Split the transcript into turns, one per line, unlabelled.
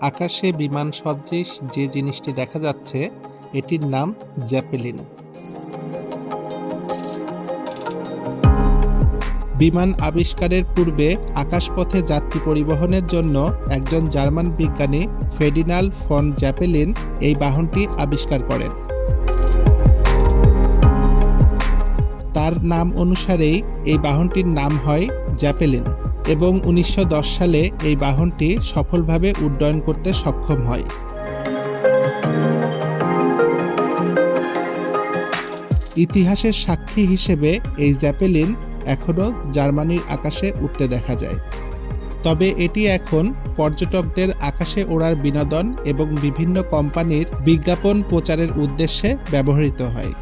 আকাশে বিমান সদৃশ যে জিনিসটি দেখা যাচ্ছে, এটির নাম জ্যাপেলিন। বিমান আবিষ্কারের পূর্বে আকাশপথে যাত্রী পরিবহনের জন্য একজন জার্মান বিজ্ঞানী ফেডিনাল ফন জ্যাপেলিন এই বাহনটি আবিষ্কার করেন। তার নাম অনুসারেই এই বাহনটির নাম হয় জ্যাপেলিন। এবং উনিশশো দশ সালে এই বাহনটি সফলভাবে উড্ডয়ন করতে সক্ষম হয়। ইতিহাসের সাক্ষী হিসেবে এই জ্যাপেলিন এখনও জার্মানির আকাশে উঠতে দেখা যায়। তবে এটি এখন পর্যটকদের আকাশে ওড়ার বিনোদন এবং বিভিন্ন কোম্পানির বিজ্ঞাপন প্রচারের উদ্দেশ্যে ব্যবহৃত হয়।